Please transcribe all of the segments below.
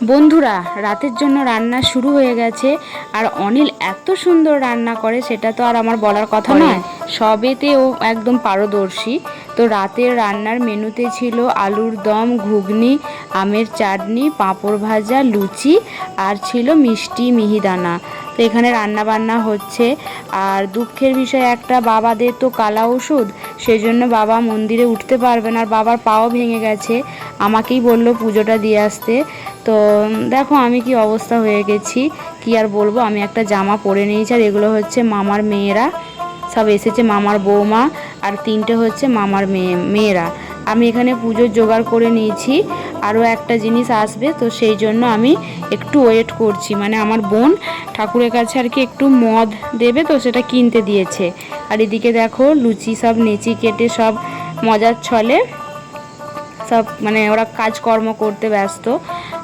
বন্ধুরা রাতের জন্য রান্না শুরু হয়ে গেছে। আর অনিল এত সুন্দর রান্না করে সেটা তো আর আমার বলার কথা নয়। সবেতে ও একদম পারদর্শী। তো রাতের রান্নার মেনুতে ছিল আলুর দম ঘুগনি আমের চাটনি পাঁপড় ভাজা লুচি আর ছিল মিষ্টি মিহিদানা। তো এখানে রান্না বান্না হচ্ছে। আর দুঃখের বিষয়, একটা বাবাদের তো কালা ওষুধ সেই জন্য বাবা মন্দিরে উঠতে পারবে না, আর বাবার পাও ভেঙে গেছে। আমাকেই বলল পুজোটা দিয়ে আসতে। তো দেখো আমি কি অবস্থা হয়ে গেছি, কি আর বলব? আমি একটা জামা পরে নিয়েছি, আর এগুলো হচ্ছে মামার মেয়েরা। সব এসেছে মামার বৌমা, আর তিনটে হচ্ছে মামার মেয়ে, মেয়েরা। আমি এখানে পুজোর জোগাড় করে নিয়েছি। আরও একটা জিনিস আসবে, তো সেই জন্য আমি একটু ওয়েট করছি। মানে আমার বোন ঠাকুরের কাছে আর কি একটু মদ দেবে, তো সেটা কিনতে দিয়েছে। আর এদিকে দেখো, লুচি সব, নেচি কেটে সব মজার ছলে সব মানে ওরা কাজকর্ম করতে ব্যস্ত।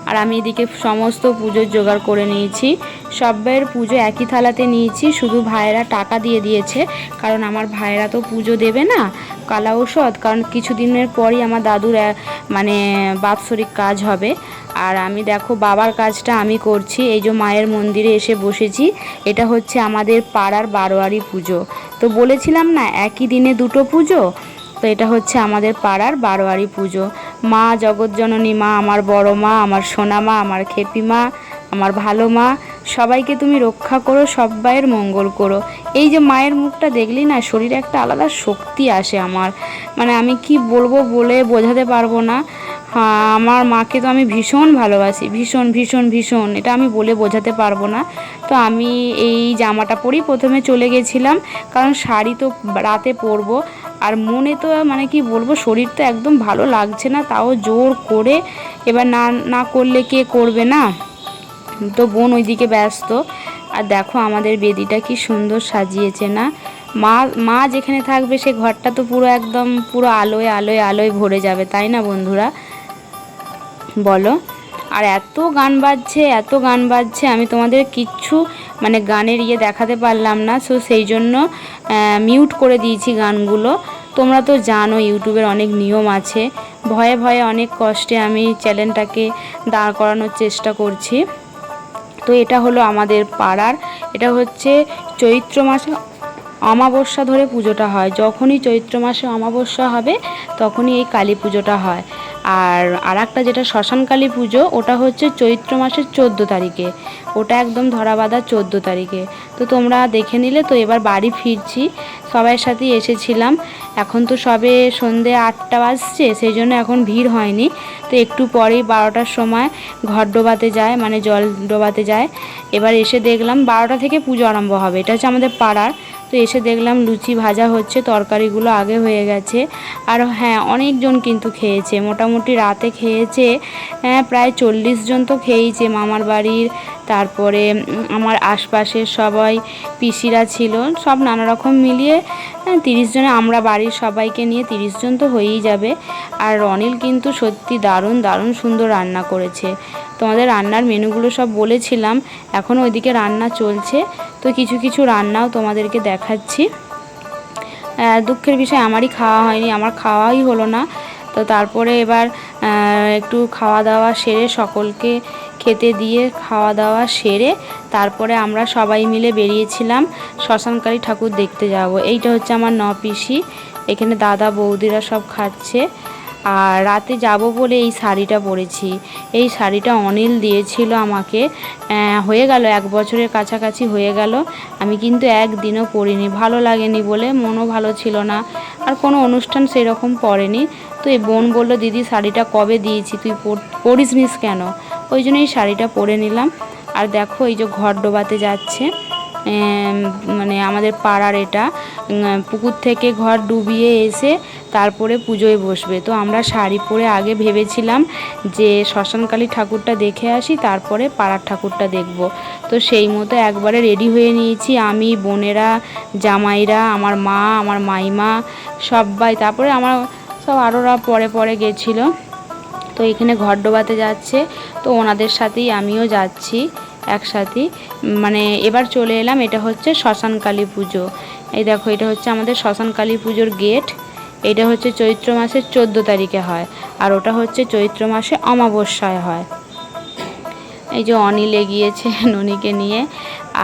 আর আমি এদিকে সমস্ত পুজোর জোগাড় করে নিয়েছি। সবাইয়ের পুজো একই থালাতে নিয়েছি, শুধু ভাইয়েরা টাকা দিয়ে দিয়েছে, কারণ আমার ভাইয়েরা তো পুজো দেবে না, কালা ঔষধ, কারণ কিছুদিনের পরই আমার দাদুর মানে বাৎসরিক কাজ হবে। আর আমি দেখো বাবার কাজটা আমি করছি, এই যে মায়ের মন্দিরে এসে বসেছি, এটা হচ্ছে আমাদের পাড়ার বারোয়ারি পুজো। তো বলেছিলাম না, একই দিনে দুটো পুজো? তো এটা হচ্ছে আমাদের পাড়ার বারোয়ারি পুজো। মা জগৎজননী মা, আমার বড় মা, আমার সোনা মা, আমার খেপি মা, আমার ভালো মা, সবাইকে তুমি রক্ষা করো সবাইয়ের মঙ্গল করো। এই যে মায়ের মুখটা দেখলি না, শরীরে একটা আলাদা শক্তি আসে আমার। মানে আমি কি বলব বলে বোঝাতে পারব না। আমার মাকে তো আমি ভীষণ ভালোবাসি, ভীষণ ভীষণ ভীষণ, এটা আমি বলে বোঝাতে পারব না। তো আমি এই জামাটা পরেই প্রথমে চলে গেছিলাম, কারণ শাড়ি তো রাতে পরবো। আর মনে তো মানে কি বলব, শরীর তো একদম ভালো লাগছে না, তাও জোর করে। এবার না না করলে কে করবে না? তো বোন ওইদিকে ব্যস্ত। আর দেখো আমাদের বেদিটা কি সুন্দর সাজিয়েছে না? মা মা যেখানে থাকবে সে ঘরটা তো পুরো একদম পুরো আলোয় আলোয় আলোয় ভরে যাবে, তাই না বন্ধুরা? বলো। আর এত গান বাজছে, এত গান বাজছে, আমি তোমাদের কিচ্ছু মানে গানের ইয়ে দেখাতে পারলাম না। সো সেই জন্য মিউট করে দিয়েছি গানগুলো। তোমরা তো জানো, ইউটিউবের অনেক নিয়ম আছে। ভয়ে ভয়ে অনেক কষ্টে আমি চ্যানেলটাকে দাঁড় করানোর চেষ্টা করছি। তো এটা হলো আমাদের পাড়ার, এটা হচ্ছে চৈত্র মাসে অমাবস্যা ধরে পুজোটা হয়। যখনই চৈত্র মাসে অমাবস্যা হবে, তখনই এই কালী পুজোটা হয়। আর আর একটা যেটা শ্মশানকালী পুজো, ওটা হচ্ছে চৈত্র মাসের চোদ্দ তারিখে। ওটা একদম ধরা বাঁধা চোদ্দ তারিখে। তো তোমরা দেখে নিলে, তো এবার বাড়ি ফিরছি। সবাই সাথেই এসেছিলাম। এখন তো সবে সন্ধে আটটা বাজছে, সেই জন্য এখন ভিড় হয়নি। তো একটু পরেই বারোটার সময় ঘর ডোবাতে যায় মানে জল ডোবাতে যায়। এবার এসে দেখলাম বারোটা থেকে পুজো আরম্ভ হবে। এটা হচ্ছে আমাদের পাড়ার তো এসে দেখলাম লুচি ভাজা হচ্ছে, তরকারিগুলো আগে হয়ে গেছে। আর হ্যাঁ অনেকজন কিন্তু খেয়েছে, মোটামুটি রাতে খেয়েছে হ্যাঁ প্রায় চল্লিশ জন তো খেয়েছে মামার বাড়ির, তারপরে আমার আশপাশের সবাই, পিসিরা ছিল, সব নানা রকম মিলিয়ে হ্যাঁ তিরিশ জনে, আমরা বাড়ির সবাইকে নিয়ে তিরিশ জন তো হয়েই যাবে। আর রনিল কিন্তু সত্যি দারুণ দারুণ সুন্দর রান্না করেছে। তোমাদের রান্নার মেনুগুলো সব বলেছিলাম, এখন ওইদিকে রান্না চলছে। তো কিছু কিছু রান্নাও তোমাদেরকে দেখাচ্ছি। দুঃখের বিষয়, আমারই খাওয়া হয়নি, আমার খাওয়াই হলো না। তো তারপরে এবার একটু খাওয়া দাওয়া সেরে সকলকে খেতে দিয়ে খাওয়া দাওয়া সেরে তারপরে আমরা সবাই মিলে বেরিয়েছিলাম শ্মশানকালী ঠাকুর দেখতে যাব। এইটা হচ্ছে আমার ন পিসি এখানে দাদা বৌদিরা সব খাচ্ছে। আর রাতে যাব বলে এই শাড়িটা পরেছি। এই শাড়িটা অনিল দিয়েছিল আমাকে। হয়ে গেল, এক বছরের কাছাকাছি হয়ে গেল। আমি কিন্তু একদিনও পরিনি, ভালো লাগেনি বলে, মনও ভালো ছিল না। আর কোনো অনুষ্ঠান সেরকম পড়েনি তো এই বোন বলল, দিদি, শাড়িটা কবে দিয়েছি? তুই পরিস নিস কেন? ওই জন্য এই শাড়িটা পরে নিলাম। আর দেখো, এই যে ঘর ডোবাতে যাচ্ছে। মানে আমাদের পাড়ার এটা পুকুর থেকে ঘর ডুবিয়ে এসে তারপরে পুজোয় বসবে। তো আমরা শাড়ি পরে আগে ভেবেছিলাম যে শ্মশানকালী ঠাকুরটা দেখে আসি, তারপরে পাড়ার ঠাকুরটা দেখব। তো সেই মতো একবারে রেডি হয়ে নিয়েছি আমি, বোনেরা, জামাইরা, আমার মা, আমার মাইমা সবাই তারপরে আমার সব আরোরা পরে পরে গেছিল। তো এখানে ঘর ডোবাতে যাচ্ছে। তো ওনাদের সাথেই আমিও যাচ্ছি। একসাথে। মানে এবার চলে এলাম, এটা হচ্ছে শ্মশান কালী পুজো। এই দেখো, এটা হচ্ছে আমাদের শ্মশান কালী পুজোর গেট। এটা হচ্ছে চৈত্র মাসের চোদ্দ তারিখে হয়, আর ওটা হচ্ছে চৈত্র মাসে অমাবস্যায় হয়। এই যে অনিলে গিয়েছে ননিকে নিয়ে।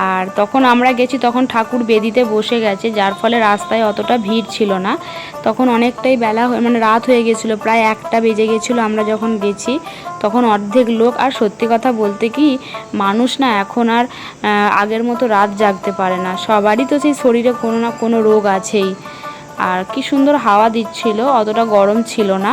আর তখন আমরা গেছি, তখন ঠাকুর বেদিতে বসে গেছে, যার ফলে রাস্তায় অতটা ভিড় ছিল না। তখন অনেকটাই বেলা হয়ে মানে রাত হয়ে গেছিল, প্রায় একটা বেজে গেছিল আমরা যখন গেছি, তখন অর্ধেক লোক, আর সত্যি কথা বলতে কি, মানুষ না এখন আর আগের মতো রাত জাগতে পারে না। সবারই তো সেই শরীরে কোনো না কোনো রোগ আছেই। আর কি সুন্দর হাওয়া দিচ্ছিল, অতটা গরম ছিল না।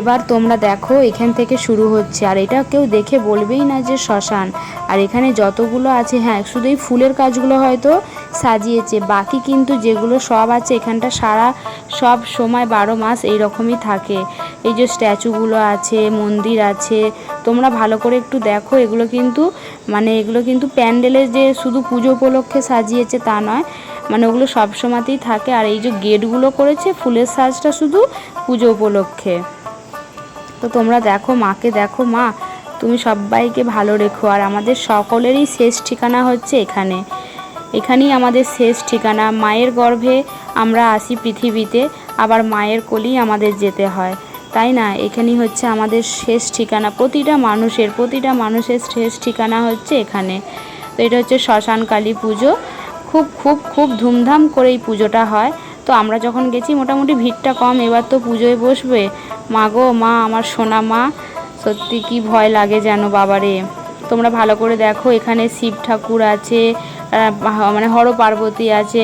এবার তোমরা দেখো, এখান থেকে শুরু হচ্ছে। আর এটা কেউ দেখে বলবেই না যে শ্মশান। আর এখানে যতগুলো আছে হ্যাঁ শুধু এই ফুলের কাজগুলো হয়তো সাজিয়েছে। বাকি কিন্তু যেগুলো সব আছে, এখানটা সারা সব সময় বারো মাস এই রকমই থাকে। এই যে স্ট্যাচুগুলো আছে, মন্দির আছে, তোমরা ভালো করে একটু দেখো। এগুলো কিন্তু মানে এগুলো কিন্তু প্যান্ডেলের যে শুধু পুজো উপলক্ষে সাজিয়েছে তা নয় মানে ওগুলো সব সময়তেই থাকে। আর এই যে গেটগুলো করেছে, ফুলের সাজটা শুধু পুজো উপলক্ষে। তো তোমরা দেখো, মাকে দেখো, মা। তুমি সবাইকে ভালো রেখো। আর আমাদের সকলেরই শেষ ঠিকানা হচ্ছে এখানে। এখানেই আমাদের শেষ ঠিকানা। মায়ের গর্ভে আমরা আসি পৃথিবীতে। আবার মায়ের কোলেই আমাদের যেতে হয়। তাই না? এখানেই হচ্ছে আমাদের শেষ ঠিকানা। প্রতিটা মানুষের প্রতিটা মানুষের শেষ ঠিকানা হচ্ছে এখানে। তো এটা হচ্ছে শ্মশান কালী পুজো। খুব খুব খুব ধুমধাম করে এই পুজোটা হয়। তো আমরা যখন গেছি, মোটামুটি ভিড়টা কম। এবার তো পুজোয় বসবে। মা গো, মা, আমার সোনা মা, সত্যি কি ভয় লাগে যেন বাবারে। তোমরা ভালো করে দেখো, এখানে শিব ঠাকুর আছে মানে হর পার্বতী আছে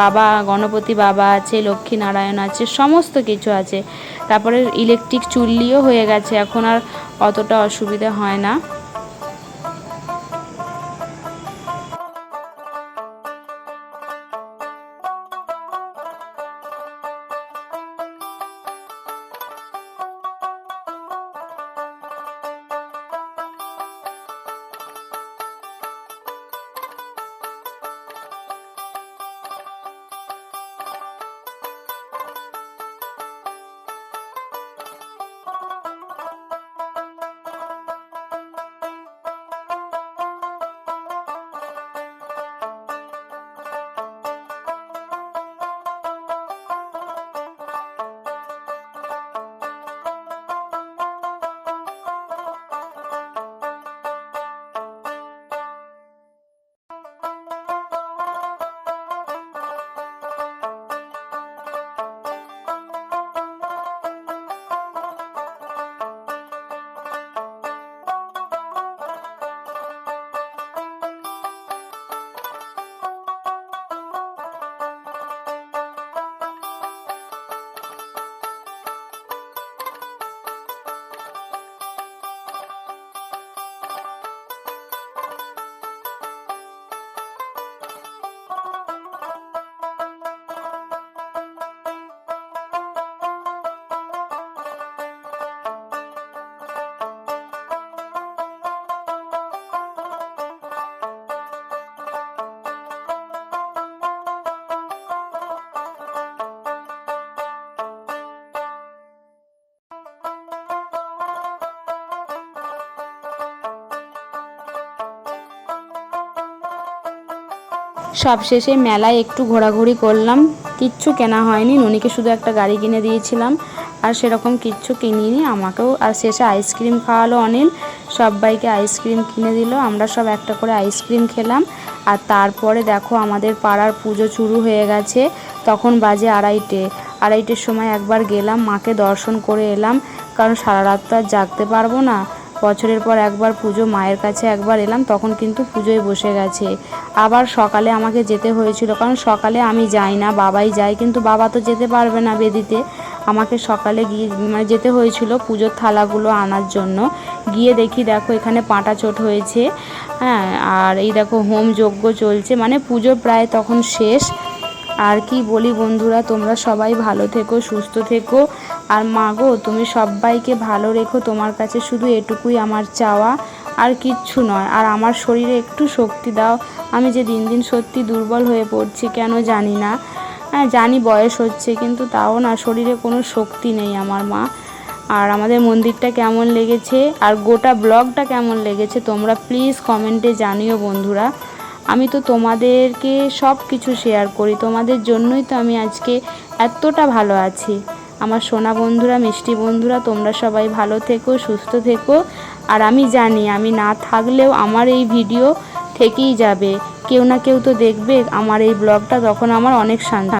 বাবা, গণপতি বাবা আছে লক্ষ্মী নারায়ণ আছে, সমস্ত কিছু আছে। তারপরে ইলেকট্রিক চুল্লিও হয়ে গেছে, এখন আর অতটা অসুবিধা হয় না। সবশেষে মেলায় একটু ঘোরাঘুরি করলাম। কিচ্ছু কেনা হয়নি, ননিকে শুধু একটা গাড়ি কিনে দিয়েছিলাম। আর সেরকম কিচ্ছু কিনিনি, আমাকেও আর শেষে আইসক্রিম খাওয়ালো অনিল। সবাইকে আইসক্রিম কিনে দিল, আমরা সব একটা করে আইসক্রিম খেলাম। আর তারপরে দেখো আমাদের পাড়ার পুজো শুরু হয়ে গেছে, তখন বাজে আড়াইটে। আড়াইটের সময় একবার গেলাম, মাকে দর্শন করে এলাম, কারণ সারা রাত তো আর জাগতে পারব না। বছরের পর একবার পুজো মায়ের কাছে একবার এলাম, তখন কিন্তু পুজোয় বসে গেছে। আবার সকালে আমাকে যেতে হয়েছিল, কারণ সকালে আমি যাই না, বাবাই যায়, কিন্তু বাবা তো যেতে পারবে না বেদিতে। আমাকে সকালে গিয়ে মানে যেতে হয়েছিল পুজোর থালাগুলো আনার জন্য। গিয়ে দেখি, দেখো এখানে পাঁটা চোট হয়েছে। হ্যাঁ আর এই দেখো, হোম যজ্ঞ চলছে। মানে পুজো প্রায় তখন শেষ। আর কি বলি বন্ধুরা, তোমরা সবাই ভালো থেকো, সুস্থ থেকো। আর মা গো, তুমি সবাইকে ভালো রেখো, তোমার কাছে শুধু এটুকুই আমার চাওয়া, আর কিচ্ছু নয়। আর আমার শরীরে একটু শক্তি দাও। আমি যে দিন দিন সত্যি দুর্বল হয়ে পড়ছি, কেন জানি না। হ্যাঁ জানি বয়স হচ্ছে, কিন্তু তাও না, শরীরে কোনো শক্তি নেই আমার মা। আর আমাদের মন্দিরটা কেমন লেগেছে, আর গোটা ব্লগটা কেমন লেগেছে, তোমরা প্লিজ কমেন্টে জানিও বন্ধুরা। আমি তো তোমাদেরকে সব কিছু শেয়ার করি। তোমাদের জন্যই তো আমি আজকে এতটা ভালো আছি। আমার সোনা বন্ধুরা, মিষ্টি বন্ধুরা, তোমরা সবাই ভালো থেকো, সুস্থ থেকো। আর আমি জানি, আমি না থাকলেও আমার এই ভিডিও থেকেই যাবে। কেউ না কেউ তো দেখবে, আমার এই ব্লগটা তখন আমার অনেক শান্তি।